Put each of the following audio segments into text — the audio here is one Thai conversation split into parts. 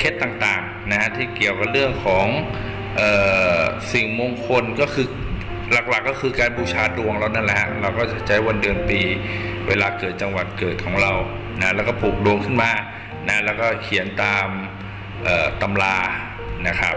เคล็ดต่างๆนะฮะที่เกี่ยวกับเรื่องของออสิ่งมงคลก็คือหลักๆก็คือการบูชาดวงเรานั่นแหละ เราก็จะใช้วันเดือนปีเวลาเกิดจังหวัดเกิดของเรานะแล้วก็ปลูกดวงขึ้นมานะแล้วก็เขียนตามตำรานะครับ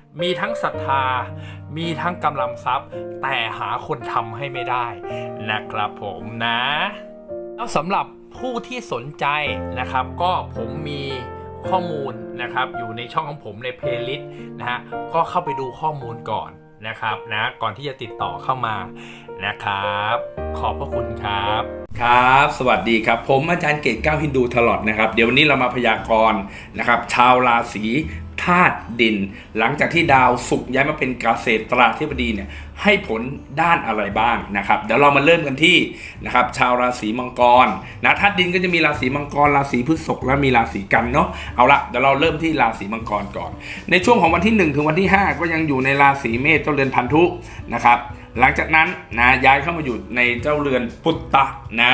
มีทั้งศรัทธา มีทั้งกำลังทรัพย์ แต่หาคนทำให้ไม่ได้นะครับผมนะ แล้วสำหรับผู้ที่สนใจนะครับ ก็ผมมีข้อมูลนะครับ อยู่ในช่องของผมในเพลย์ลิสต์นะฮะก็เข้าไปดูข้อมูลก่อนนะครับนะก่อนที่จะติดต่อเข้ามานะครับ ขอบพระคุณครับครับ สวัสดีครับ ผมอาจารย์เกตเก้าฮินดูตลอดนะครับ เดี๋ยววันนี้เรามาพยากรณ์นะครับ ชาวราศี ธาตุดิน หลังจากที่ดาวศุกร์ย้ายมาเป็นเกษตราธิบดีเนี่ยให้ผลด้านอะไรบ้างนะครับ เดี๋ยวเรามาเริ่มกันที่นะครับชาวราศีมังกรนะธาตุดินก็จะมีราศีมังกร ราศีพฤษภและมีราศีกันเนาะเอาละเดี๋ยวเราเริ่มที่ราศีมังกรก่อน ในช่วงของวันที่ 1 ถึงวันที่ 5 ก็ยังอยู่ในราศีเมษเจ้าเรือนพันธุนะครับหลังจากนั้นนะย้ายเข้ามาอยู่ในเจ้าเรือนปุตตะนะ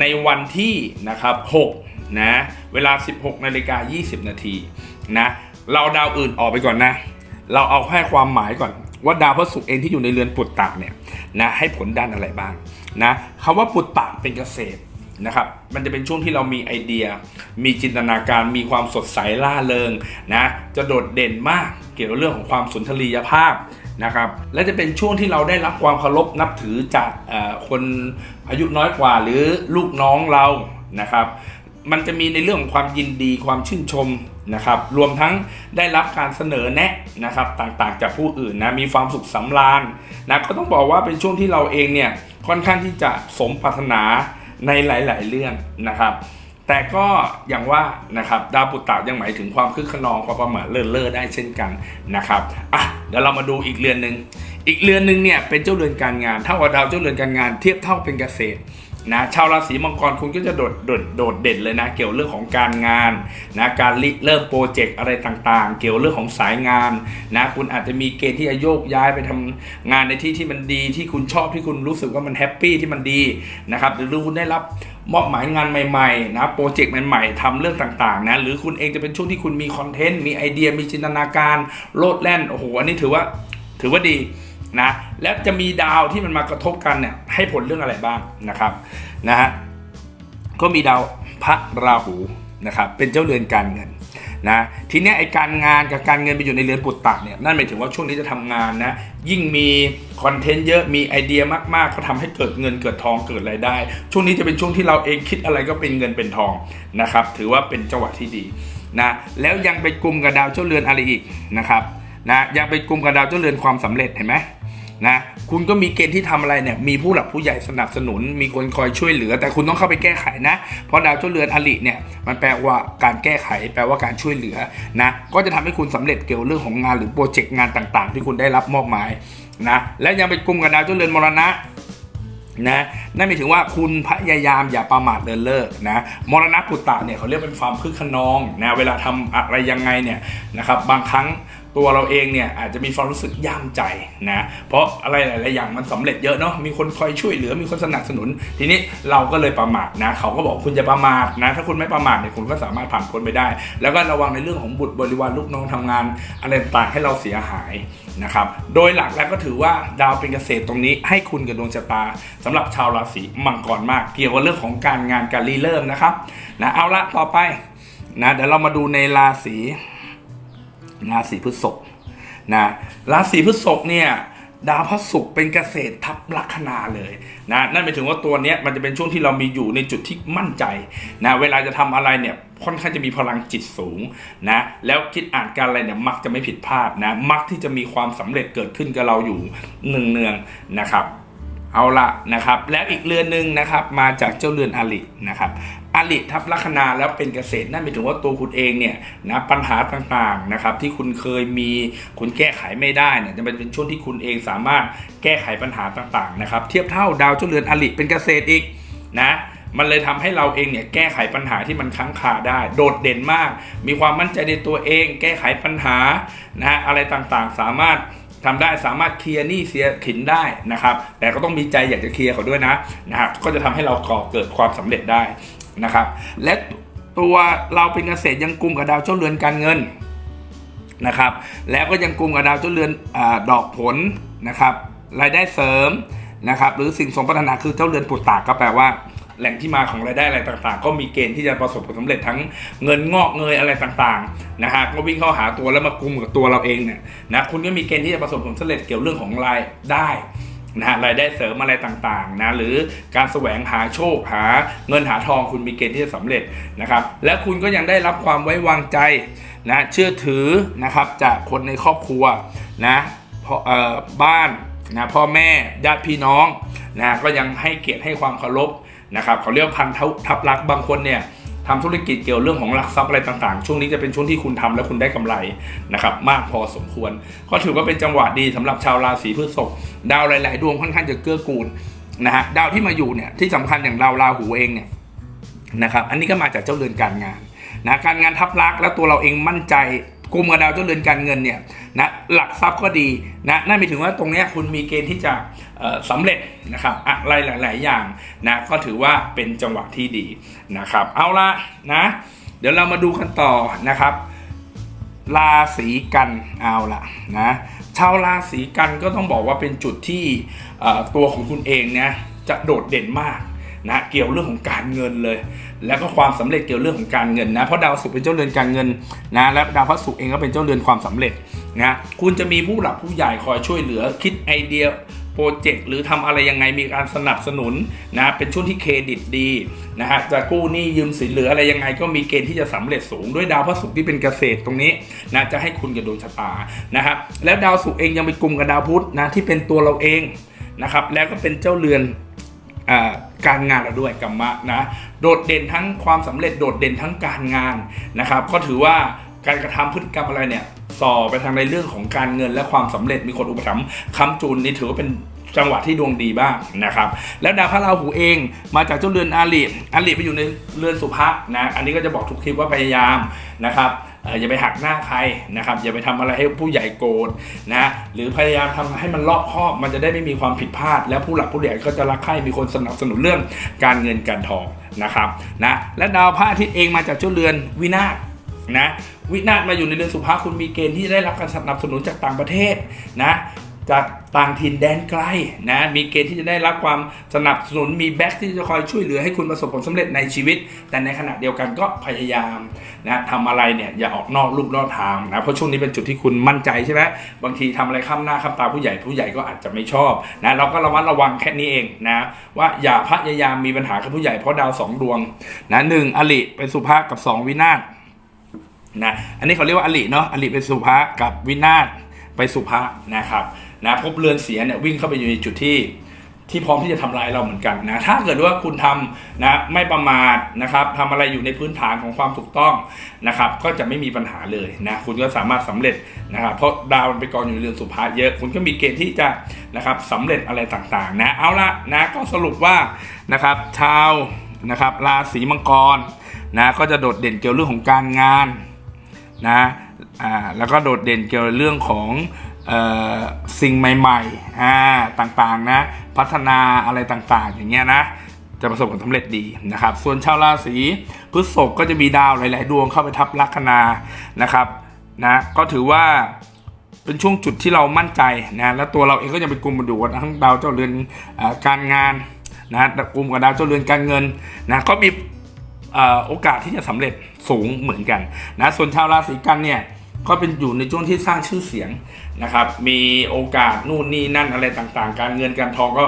ในวันที่นะครับ6นะเวลา 16นาฬิกา20 นาทีนะ เราดาวอื่นออกไปก่อนนะ เราเอาแค่ความหมายก่อน ว่าดาวพระศุกร์เองที่อยู่ในเรือนปุตตะเนี่ยนะให้ผลด้านอะไรบ้างนะคำว่าปุตตะเป็นเกษตรนะครับมันจะเป็นช่วงที่เรามีไอเดีย มีจินตนาการ มีความสดใสล่าเริงนะจะโดดเด่นมากเกี่ยวกับเรื่องของความสุนทรียภาพนะครับและจะเป็นช่วงที่เราได้รับความเคารพนับถือจากคนอายุน้อยกว่าหรือลูกน้องเรานะครับ มันจะมีในเรื่องของความยินดีความชื่นชม นะครับ รวมทั้งได้รับการเสนอแนะนะครับต่างๆ จากผู้อื่นนะ มีความสุขสำราญนะก็ต้องบอกว่าเป็นช่วงที่เราเองเนี่ยค่อนข้างที่จะสมปรารถนาในหลาย ๆ เรื่องนะครับ แต่ก็อย่างว่านะครับดาวปุตตะยังหมายถึงความคึกขนองความประมาทเลินเล่อได้เช่นกันนะครับอะเดี๋ยวเรามาดูอีกเรือนหนึ่งอีกเรือนหนึ่งเนี่ยเป็นเจ้าเรือนการงานเท่ากับดาวเจ้าเรือนการงานเทียบเท่าเป็นเกษตร นะชาวราศีมังกรคุณก็จะโดดโดดโดดเด่นเลยนะ เกี่ยวเรื่องของการงานนะการริเริ่มโปรเจกต์อะไรต่างๆ เกี่ยวเรื่องของสายงานนะคุณอาจจะมีเกณฑ์ที่จะโยกย้ายไปทำงานในที่ที่มันดีที่คุณชอบที่คุณรู้สึกว่ามันแฮปปี้ที่มันดีนะครับหรือคุณได้รับมอบหมายงานใหม่ๆนะโปรเจกต์ใหม่ๆทำเรื่องต่างๆนะหรือคุณเองจะเป็นช่วงที่คุณมีคอนเทนต์มีไอเดียมีจินตนาการโลดแล่นโอ้โหอันนี้ถือว่าถือว่าดี นะแล้วจะมีดาวที่มันมากระทบกันเนี่ยให้ผลเรื่องอะไรบ้างนะครับนะฮะก็มีดาวพระราหูนะครับเป็นเจ้าเรือนการเงินนะทีนี้ไอการงานกับการเงินไปอยู่ในเรือนปุตตะเนี่ยนั่นหมายถึงว่าช่วงนี้จะทำงานนะยิ่งมีคอนเทนต์เยอะมีไอเดียมากๆก็ทำให้เกิดเงินเกิดทองเกิดรายได้ ช่วงนี้จะเป็นช่วงที่เราเองคิดอะไรก็เป็นเงินเป็นทองนะครับถือว่าเป็นจังหวะที่ดีนะแล้วยังไปกลุ่มกับดาวเจ้าเรือนอะไรอีกนะครับนะยังเป็นกลุ่มกับดาวเจ้าเรือนความสำเร็จเห็นไหม นะคุณก็มีเกณฑ์ที่ทำอะไรเนี่ยมีผู้หลักผู้ใหญ่สนับสนุน มีคนคอยช่วยเหลือ แต่คุณต้องเข้าไปแก้ไขนะ เพราะดาวเจ้าเรือนอลิเนี่ยมันแปลว่าการแก้ไข แปลว่าการช่วยเหลือนะก็จะทำให้คุณสำเร็จเกี่ยวเรื่องของงานหรือโปรเจกต์งานต่างๆ ที่คุณได้รับมอบหมายนะและยังเป็นกลุ่มกับดาวเจ้าเรือนมรณะนะนั่นหมายถึงว่าคุณพยายามอย่าประมาทเดินเลิกนะมรณะปุตตะเนี่ยเขาเรียกเป็นความคึกขนองนะเวลาทำอะไรยังไงเนี่ยนะครับบางครั้ง ตัวเราเองเนี่ยอาจจะมีความรู้สึกย่ามใจนะเพราะอะไรหลายๆอย่างมันสำเร็จเยอะเนาะมีคนคอยช่วยเหลือมีคนสนับสนุน ทีนี้เราก็เลยประมาทนะเขาก็บอกคุณจะประมาทนะ ถ้าคุณไม่ประมาทเนี่ยคุณก็สามารถผ่านพ้นไปได้ แล้วก็ระวังในเรื่องของบุตรบริวารลูกน้องทำงานอะไรต่างให้เราเสียหายนะครับโดยหลักแล้วก็ถือว่าดาวเป็นเกษตรตรงนี้ ให้คุณกับดวงชะตาสำหรับชาวราศีมังกรมาก เกี่ยวกับเรื่องของการงานการรีเริ่มนะครับนะเอาละต่อไปนะเดี๋ยวเรามาดูในราศี ราศีพฤษภนะราศีพฤษภเนี่ยดาวพระศุกร์เป็นเกษตรทับลัคนาเลยนะนั่นหมายถึงว่าตัวนี้มันจะเป็นช่วงที่เรามีอยู่ในจุดที่มั่นใจนะเวลาจะทำอะไรเนี่ยค่อนข้างจะมีพลังจิตสูงนะแล้วคิดอ่านการอะไรเนี่ยมักจะไม่ผิดพลาดนะมักที่จะมีความสำเร็จเกิดขึ้นกับเราอยู่เนืองๆนะครับ เอาละนะครับ แล้วอีกเรือนหนึ่งนะครับมาจากเจ้าเรือนอลินะครับอลิทับลัคนาแล้วเป็นเกษตรนั่นหมายถึงว่าตัวคุณเองเนี่ยนะปัญหาต่างๆนะครับที่คุณเคยมีคุณแก้ไขไม่ได้เนี่ยจะเป็นช่วงที่คุณเองสามารถแก้ไขปัญหาต่างๆนะครับเทียบเท่าดาวเจ้าเรือนอลิเป็นเกษตรอีกนะมันเลยทำให้เราเองเนี่ยแก้ไขปัญหาที่มันค้างคาได้ โดดเด่นมาก มีความมั่นใจในตัวเอง แก้ไขปัญหานะฮะอะไรต่างๆ สามารถ ทำได้สามารถเคลียร์หนี้เสียขินได้นะครับ แต่ก็ต้องมีใจอยากจะเคลียร์เขาด้วยนะนะครับก็จะทำให้เราก่อเกิดความสำเร็จได้นะครับ และตัวเราเป็นเกษตรยังกลุ่มกับดาวเจ้าเรือนการเงินนะครับ แล้วก็ยังกลุ่มกับดาวเจ้าเรือนอดอกผลนะครับรายได้เสริมนะครับ หรือสิ่งสมปรารถนาคือเจ้าเรือนปุตตาก็แปลว่า แหล่งที่มาของรายได้อะไรต่างๆ ก็มีเกณฑ์ที่จะประสบผลสำเร็จทั้งเงินงอกเงยอะไรต่างๆนะฮะก็วิ่งเข้าหาตัวแล้วมากุมกับตัวเราเองเนี่ยนะคุณก็มีเกณฑ์ที่จะประสบผลสำเร็จเกี่ยวเรื่องของรายได้นะฮะรายได้เสริมอะไรต่างๆนะหรือการแสวงหาโชคหาเงินหาทองคุณมีเกณฑ์ที่จะสำเร็จนะครับ และคุณก็ยังได้รับความไว้วางใจนะเชื่อถือนะครับจากคนในครอบครัวนะพ่อเออบ้านนะพ่อแม่ญาติพี่น้องนะก็ยังให้เกียรติให้ความเคารพ นะครับเขาเรียกว่าพันทับลักบางคนเนี่ยทำธุรกิจเกี่ยวเรื่องของหลักทรัพย์อะไรต่างๆ ช่วงนี้จะเป็นช่วงที่คุณทำแล้วคุณได้กำไรนะครับมากพอสมควร ก็ถือว่าเป็นจังหวะดีสำหรับชาวราศีพฤษภดาวหลาย ๆ ดวงค่อนข้างจะเกื้อกูลนะฮะดาวที่มาอยู่เนี่ยที่สำคัญอย่างดาวราหูเองเนี่ยนะครับอันนี้ก็มาจากเจ้าเรือนการงานนะการงานทับลักษ์แล้วตัวเราเองมั่นใจ กลุ่มกับดาวเจ้าเรือนการเงินเนี่ยนะหลักทรัพย์ก็ดีนะนั่นหมายถึงว่าตรงนี้คุณมีเกณฑ์ที่จะเอ่อสำเร็จนะครับอะไรหลาย ๆ อย่างนะก็ถือว่าเป็นจังหวะที่ดีนะครับ เอาละนะ เดี๋ยวเรามาดูกันต่อนะครับราศีกันเอาละนะชาวราศีกันก็ต้องบอกว่าเป็นจุดที่ตัวของคุณเองเนี่ยจะโดดเด่นมาก นะเกี่ยวเรื่องของการเงินเลย แล้วก็ความสำเร็จเกี่ยวเรื่องของการเงินนะเพราะดาวศุกร์เป็นเจ้าเรือนการเงินนะและดาวพระศุกร์เองก็เป็นเจ้าเรือนความสำเร็จนะคุณจะมีผู้หลักผู้ใหญ่คอยช่วยเหลือคิดไอเดียโปรเจกต์หรือทำอะไรยังไงมีการสนับสนุนนะเป็นช่วงที่เครดิตดีนะฮะจะกู้หนี้ยืมสินเหลืออะไรยังไงก็มีเกณฑ์ที่จะสำเร็จสูงด้วยดาวพระศุกร์ที่เป็นเกษตรตรงนี้นะจะให้คุณกับดวงชะตานะครับแล้วดาวศุกร์เองยังไปกลุ่มกับดาวพุธนะที่เป็นตัวเราเองนะครับแล้วก็เป็นเจ้าเรือน การงานเราด้วยกัมมะนะโดดเด่นทั้งความสำเร็จโดดเด่นทั้งการงานนะครับ ก็ถือว่าการกระทำพฤติกรรมอะไรเนี่ยส่อไปทางในเรื่องของการเงินและความสำเร็จมีคนอุปถัมภ์ค้ำจุนนี่ถือว่าเป็นจังหวะที่ดวงดีบ้างนะครับ แล้วดาวพระราหูเองมาจากเจ้าเรือนอาลีอาลีไปอยู่ในเรือนสุภะนะอันนี้ก็จะบอกทุกคลิปว่าพยายามนะครับ อย่าไปหักหน้าใครนะครับอย่าไปทำอะไรให้ผู้ใหญ่โกรธนะหรือพยายามทำให้มันรอบคอบมันจะได้ไม่มีความผิดพลาด และผู้หลักผู้ใหญ่ก็จะรักใคร่มีคนสนับสนุนเรื่องการเงินการทองนะครับนะและดาวพระอาทิตย์เองมาจากเจ้าเรือนวินาศนะวินาศมาอยู่ในเรือนสุภาคุณมีเกณฑ์ที่ได้รับการสนับสนุนจากต่างประเทศนะ จากต่างถิ่นแดนไกลนะมีเกณฑ์ที่จะได้รับความสนับสนุนมีแบ็คที่จะคอยช่วยเหลือให้คุณประสบผลสำเร็จในชีวิต แต่ในขณะเดียวกันก็พยายามนะทำอะไรเนี่ยอย่าออกนอกลูกนอกทางนะเพราะช่วงนี้เป็นจุดที่คุณมั่นใจใช่ไหมบางทีทำอะไรข้ามหน้าข้ามตาผู้ใหญ่ผู้ใหญ่ก็อาจจะไม่ชอบนะเราก็ระมัดระวังแค่นี้เองนะว่าอย่าพยายามมีปัญหากับผู้ใหญ่เพราะดาวสองดวงนะหนึ่งอลิเป็นสุภาพกับสองวินาศนะอันนี้เขาเรียกว่าอลิเนาะอลิเป็นสุภะกับวินาศไปสุภะนะครับ นะพบเรือนเสียเนี่ยวิ่งเข้าไปอยู่ในจุดที่ที่พร้อมที่จะทำลายเราเหมือนกันนะ ถ้าเกิดว่าคุณทำนะไม่ประมาทนะครับทำอะไรอยู่ในพื้นฐานของความถูกต้องนะครับ ก็จะไม่มีปัญหาเลยนะคุณก็สามารถสำเร็จนะครับเพราะดาวมันไปกองอยู่ในเรือนสุภาเยอะ คุณก็มีเกณฑ์ที่จะนะครับสำเร็จอะไรต่างๆนะเอาละนะก็สรุปว่านะครับชาวนะครับราศีมังกรนะก็จะโดดเด่นเกี่ยวเรื่องของการงานนะอ่าแล้วก็โดดเด่นเกี่ยวกับเรื่องของ สิ่งใหม่ๆอ่าต่างๆนะพัฒนาอะไรต่างๆ อย่างเงี้ยนะจะประสบความสำเร็จดีนะครับ ส่วนชาวราศีพฤษภก็จะมีดาวหลาย ๆ ดวงเข้าไปทับลัคนานะครับนะก็ถือว่าเป็นช่วงจุดที่เรามั่นใจนะแล้วตัวเราเองก็ยังเป็นกลุ่มมาดูทั้งดาวเจ้าเรือนอการงานนะกลุ่มกับดาวเจ้าเรือนการเงินนะก็มีโอกาสที่จะสำเร็จสูงเหมือนกันนะส่วนชาวราศีกันเนี่ย ก็เป็นอยู่ในช่วงที่สร้างชื่อเสียงนะครับ มีโอกาสนู่นนี่นั่นอะไรต่างๆ การเงินการทองก็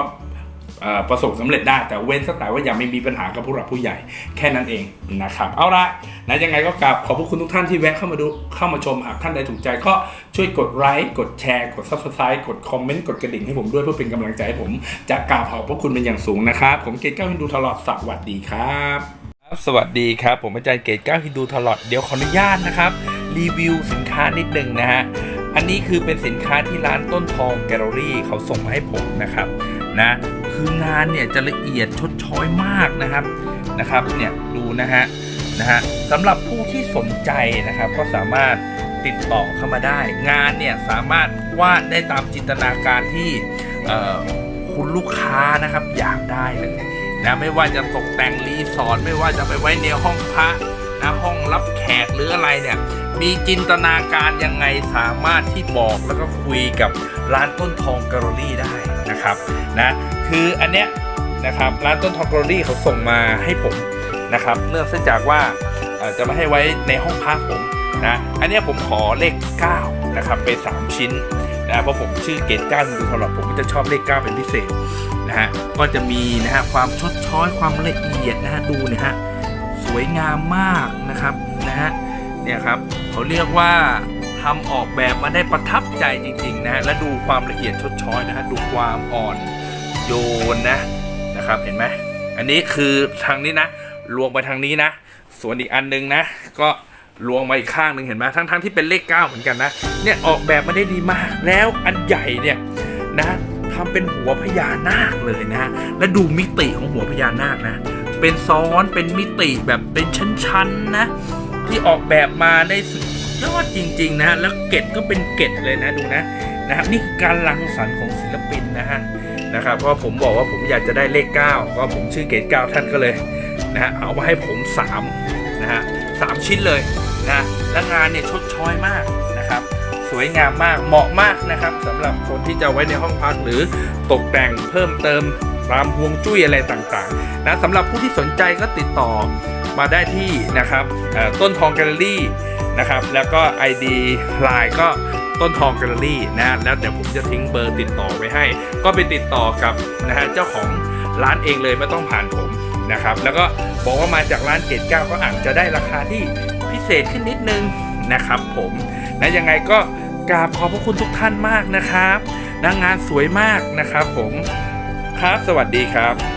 ประสบสำเร็จได้แต่เว้นสักแต่ว่าอย่าไม่มีปัญหากับผู้หลักผู้ใหญ่แค่นั้นเองนะครับเอาละนะยังไงก็กราบขอบพระคุณทุกท่านที่แวะเข้ามาดูเข้ามาชมหากท่านใดถูกใจก็ช่วยกดไลค์กดแชร์ กด subscribe กดคอมเมนต์กดกระดิ่งให้ผมด้วยเพื่อเป็นกำลังใจให้ผมจะกราบขอบพระคุณเป็นอย่างสูงนะครับ ผมเกตเก้าฮินดูตลอดสวัสดีครับ สวัสดีครับ ผมอาจารย์เกตก้าวฮินดูตลอดเดี๋ยวขออนุญาตนะครับ รีวิวสินค้านิดหนึ่งนะฮะ อันนี้คือเป็นสินค้าที่ร้านต้นทองแกลเลอรี่เขาส่งมาให้ผมนะครับนะคืองานเนี่ยจะละเอียดชดช้อยมากนะครับนะครับเนี่ยดูนะฮะนะฮะสำหรับผู้ที่สนใจนะครับก็สามารถติดต่อเข้ามาได้ งานเนี่ยสามารถวาดได้ตามจินตนาการที่คุณลูกค้านะครับอยากได้เลยนะไม่ว่าจะตกแต่งรีสอร์ทไม่ว่าจะไปไว้ในห้องพระนะห้องรับแขกหรืออะไรเนี่ย มีจินตนาการยังไงสามารถที่บอกแล้วก็คุยกับร้านต้นทองแกลเลอรี่ได้นะครับนะคืออันเนี้ยนะครับร้านต้นทองแกลเลอรี่เขาส่งมาให้ผมนะครับเนื่องจากว่าจะมาให้ไว้ในห้องพักผมนะอันเนี้ยผมขอเลข 9 นะครับไป 3 ชิ้นนะเพราะผมชื่อเกตก้าดูตลอดผมก็จะชอบเลข 9 เป็นพิเศษนะฮะก็จะมีนะฮะความชดช้อยความละเอียดนะฮะดูนะฮะสวยงามมากนะครับนะฮะ เนี่ยครับเขาเรียกว่าทำออกแบบมาได้ประทับใจจริงๆนะฮะและดูความละเอียดชดช้อยนะฮะดูความอ่อนโยนนะนะครับเห็นไหมอันนี้คือทางนี้นะลวงไปทางนี้นะ ส่วนอีกอันหนึงนะ ก็ลวงมาอีกข้างหนึ่งเห็นไหมทั้งทั้งๆที่เป็นเลขเก้าเหมือนกันนะเนี่ยออกแบบมาได้ดีมากแล้วอันใหญ่เนี่ยนะทำเป็นหัวพญานาคเลยนะและดูมิติของหัวพญานาคนะ เป็นซ้อนเป็นมิติแบบเป็นชั้นๆนะ ที่ออกแบบมาได้สุดยอดจริง ๆนะแล้วเกตก็เป็นเกตเลยนะดูนะนะครับนี่คือการรังสรรค์ของศิลปินนะฮะนะครับเพราะผมบอกว่าผมอยากจะได้เลข 9 ก็ผมชื่อเกต9ท่านก็เลยนะฮะเอามาให้ผม3นะฮะสามชิ้นเลยนะและงานเนี่ยชดช้อยมากนะครับ สวยงามมากเหมาะมากนะครับสำหรับคนที่จะไว้ในห้องพักหรือตกแต่งเพิ่มเติมตามฮวงจุ้ยอะไรต่างๆนะสำหรับผู้ที่สนใจก็ติดต่อ มาได้ที่นะครับต้นทองแกลเลอรี่นะครับแล้วก็ ID Line ก็ต้นทองแกลเลอรี่นะแล้วเดี๋ยวผมจะทิ้งเบอร์ติดต่อไว้ให้ ก็ไปติดต่อกับนะฮะเจ้าของร้านเองเลยไม่ต้องผ่านผมนะครับแล้วก็บอกว่ามาจากร้านเกตเก้าก็อาจจะได้ราคาที่พิเศษขึ้นนิดนึงนะครับผมนะยังไงก็กราบขอบพระคุณทุกท่านมากนะครับนะงานสวยมากนะครับผมครับสวัสดีครับ